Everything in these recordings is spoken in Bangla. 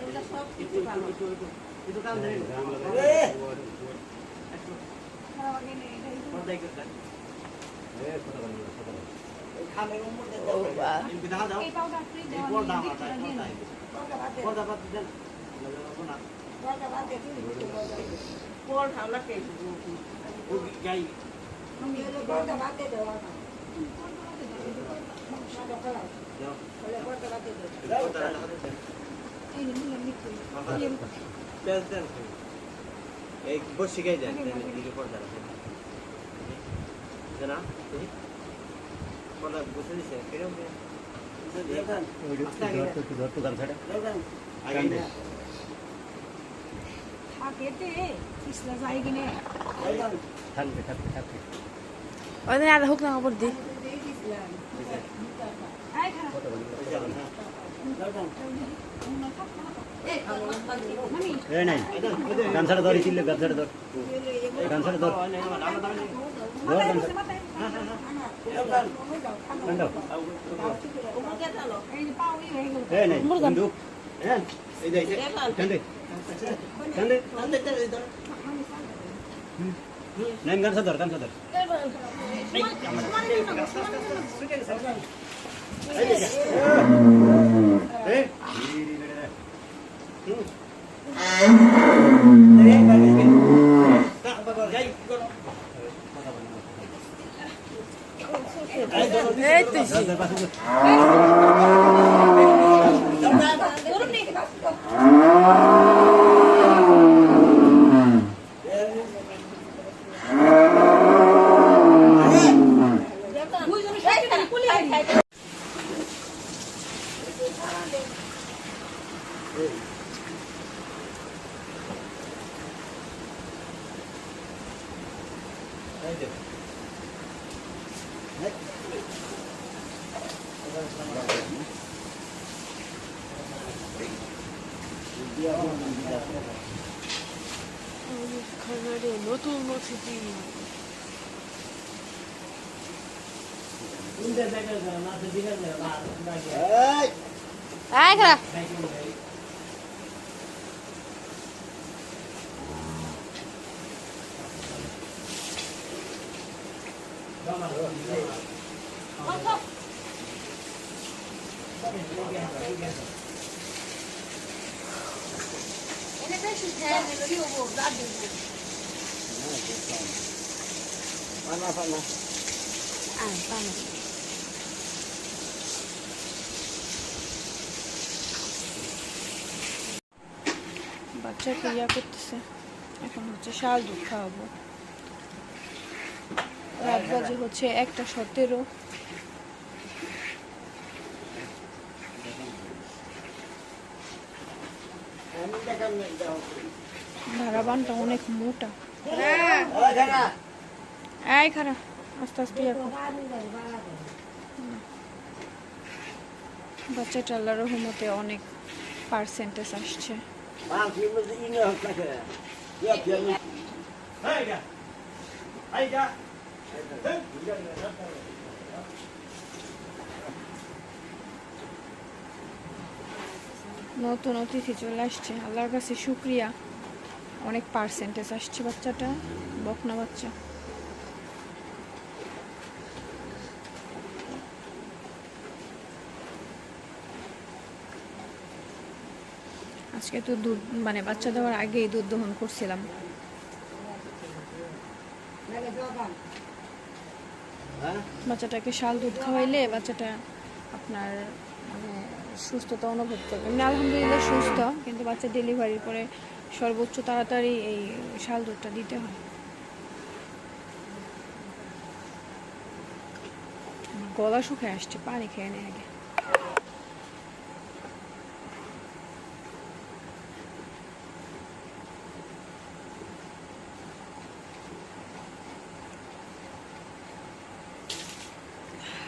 এগুলো সব কিছু ভালো খারাপ আগে নেই এটাই তো। এই দেওয়া নেই দিচ্ছি না দিয়ে দাও। এই যে নিলাম নিচ্ছি। এই বসে যায় না পর্দা বসে দিছে কিরম পিছলা যায় কিনে ওদের হোক না কাপড় দি এই নাই গামছাটা ধর চিল্লে গামছাটা ধর গামছাটা ধর ধর হয়ে ধর এই এই তো খানারে নতুন অতিথি আয় খারাপ এনে বেশি খেয়ে নিল কি হব দাঁত দেবো আয় পানা বাচ্চাকে ইয়া করতেছে এখন হচ্ছে শাল দুধ খাওয়াবো রাত বাজে হচ্ছে একটা সতেরো। ধারাবানটা অনেক মোটা। আয় খারাপ আস্তে আস্তে। বাচ্চাটা আল্লাহ রহমতে অনেক পার্সেন্টেজ আসছে। নতুন অতিথি চলে আসছে। আল্লাহর কাছে শুক্রিয়া। অনেক পার্সেন্টেজ আসছে বাচ্চাটা, বকনা বাচ্চা। আজকে তো দুধ মানে বাচ্চা দেওয়ার আগেই দুধ দহন করছিলাম। বাচ্চাটাকে শাল দুধ খাওয়াইলে বাচ্চাটা আপনার মানে সুস্থতা অনুভব করবে। এমনি আলহামদুলিল্লাহ সুস্থ, কিন্তু বাচ্চা ডেলিভারির পরে সর্বোচ্চ তাড়াতাড়ি এই শাল দুধটা দিতে হয়। গলা শুকায় আসছে, পানি খেয়ে নেয় আগে।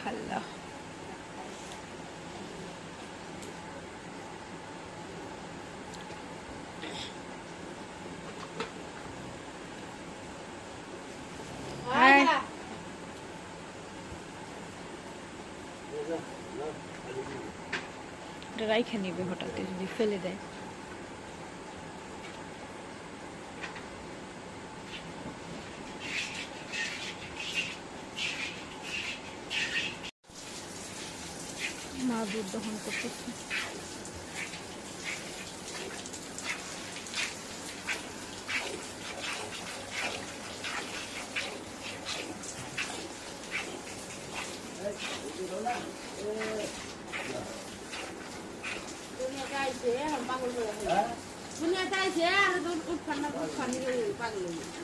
আল্লাহ রাইখে নিবে হঠাৎ যদি ফেলে দেয়। মা দুধ দহন করতেছে।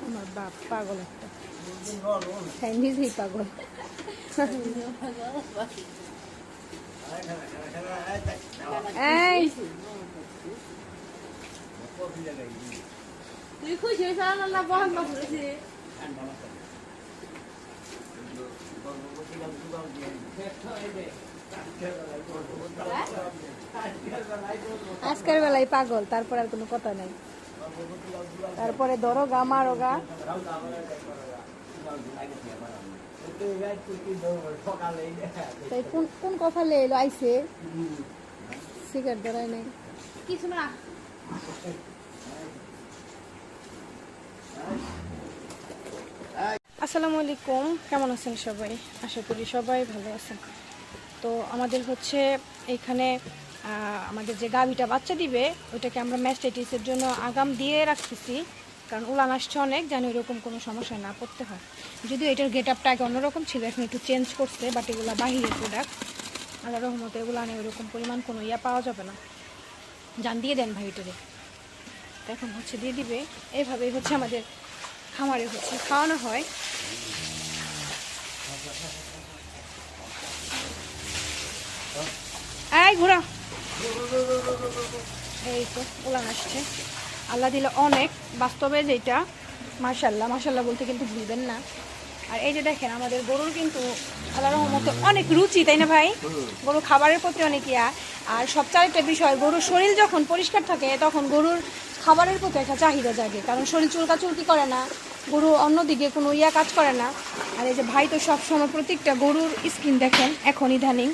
আমার বাপ পাগল একটা হ্যাঁ পাগল এই তুই খুশি হয়েছ আল্লাহ বহন করেছে আজকের বেলায় পাগল তারপর আর কোনো কথা নাই তারপরে ধরো গা মারো গা তাই কোন কোন কথা লে এলো? আইছে? সিগারেট ধরাই নাই। কিছু না। আসসালামু আলাইকুম। কেমন আছেন সবাই? আশা করি সবাই ভালো আছেন। তো আমাদের হচ্ছে এইখানে আহ, আমাদের যে গাভিটা বাচ্চা দিবে ওইটাকে আমরা ম্যাস্টাইটিসের জন্য আগাম দিয়ে রাখতেছি। কারণ উলান আসছে অনেক, যেন এরকম কোনো সমস্যা না পড়তে হয়। যদিও এটার গেট আপটা আগে অন্যরকম ছিল, এখন একটু চেঞ্জ করছে বাট এগুলো বাহিরের প্রোডাক্ট আল্লাহ রহমতে এগুলো আনে ওরকম পরিমাণ কোনো ইয়া পাওয়া যাবে না। জান দিয়ে দেন ভাই এটারে। এখন হচ্ছে দিয়ে দিবে। এইভাবেই হচ্ছে আমাদের খামারে হচ্ছে খাওয়ানো হয়। এই ঘোরা এই তো, উলান আসছে। আল্লাহ দিলে অনেক, বাস্তবে যেটা মার্শাল্লাহ মার্শাল্লাহ বলতে কিন্তু ভুলবেন না। আর এই যে দেখেন, আমাদের গরুর কিন্তু আল্লাহ রহমতে অনেক রুচি, তাই না ভাই? গরু খাবারের প্রতি অনেক ইয়া। আর সবচেয়ে একটা বিষয়, গরুর শরীর যখন পরিষ্কার থাকে, তখন গরুর খাবারের প্রতি একটা চাহিদা জাগে। কারণ শরীর চুলকাচুলকি করে না, গরু অন্যদিকে কোনো ইয়া কাজ করে না। আর এই যে ভাই তো সবসময় প্রত্যেকটা গরুর স্কিন দেখেন, এখন ইদানিং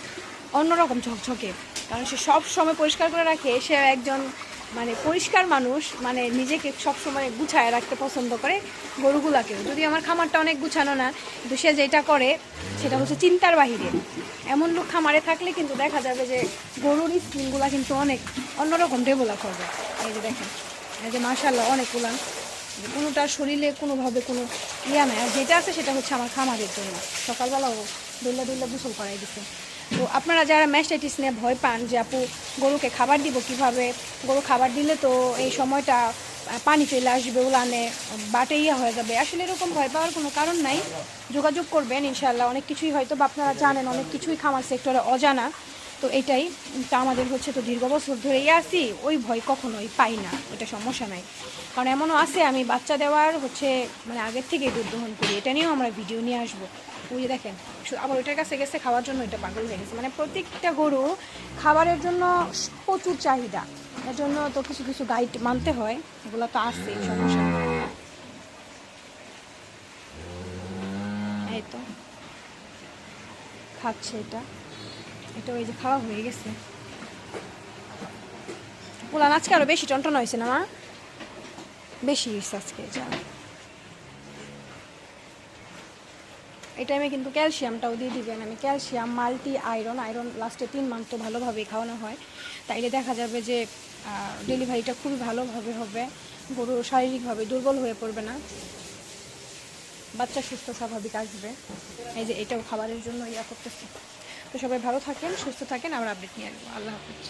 অন্যরকম ঝকঝকে। কারণ সে সব সময় পরিষ্কার করে রাখে, সে একজন মানে পরিষ্কার মানুষ মানে নিজেকে সবসময় গুছায় রাখতে পছন্দ করে গরুগুলাকেও। যদি আমার খামারটা অনেক গুছানো না, কিন্তু সে যেটা করে, সেটা হচ্ছে চিন্তার বাহিরে। এমন লোক খামারে থাকলে কিন্তু দেখা যাবে যে গরুর স্কিনগুলা কিন্তু অনেক অন্যরকম ডেভেলপ হবে। এই যে দেখেন, এই যে মার্শাল্লাহ অনেক উলান। কোনোটার শরীরে কোনোভাবে কোনো ইয়া নাই। আর যেটা আছে সেটা হচ্ছে আমার খামারের জন্য। সকালবেলাও দোল্লা দোল্লা গোসল করাই দিছে। তো আপনারা যারা ম্যাস্টাইটিস নিয়ে ভয় পান যে আপু গরুকে খাবার দিব কীভাবে? গরু খাবার দিলে তো এই সময়টা পানি চলে আসবে, উলানে বাটে ইয়া হয়ে যাবে। আসলে এরকম ভয় পাওয়ার কোনো কারণ নাই। যোগাযোগ করবেন ইনশাল্লাহ অনেক কিছুই হয়তো বা আপনারা জানেন, অনেক কিছুই খামার সেক্টরে অজানা। তো এটাই, তা আমাদের হচ্ছে তো দীর্ঘ বছর ধরেই আসি ওই ভয় কখনোই পাই না, এটা সমস্যা নাই। কারণ এমনও আছে, আমি বাচ্চা দেওয়ার হচ্ছে মানে আগের থেকেই দুধ দহন করি, এটা নিয়েও আমরা ভিডিও নিয়ে আসব। ওই যে দেখেন আবার ওইটার কাছে গেছে, খাওয়ার জন্য এটা পাগল হয়ে গেছে। মানে প্রত্যেকটা গরু খাবারের জন্য প্রচুর চাহিদা, এর জন্য তো কিছু কিছু গাইড মানতে হয়, এগুলো তো আছে, সমস্যা এই তো, খাচ্ছে এটা। এটা ওই যে খাওয়া হয়ে গেছে। পোলান আজকে আরও বেশি টনটন হয়েছে না, মা? বেশি হয়েছে আজকে, যা। এই টাইমে কিন্তু ক্যালসিয়ামটাও দিয়ে দিবেন। আমি ক্যালসিয়াম, মাল্টি আয়রন আয়রন লাস্টে তিন মান্থ তো ভালোভাবেই খাওয়ানো হয়। তাইলে দেখা যাবে যে ডেলিভারিটা খুবই ভালোভাবে হবে। গরু শারীরিকভাবে দুর্বল হয়ে পড়বে না। বাচ্চা সুস্থ স্বাভাবিক আসবে। এই যে এটাও খাবারের জন্য ইয়া করতেছে। তো সবাই ভালো থাকেন সুস্থ থাকেন আবার আপডেট নিয়ে আসব। আল্লাহ হাফিজ।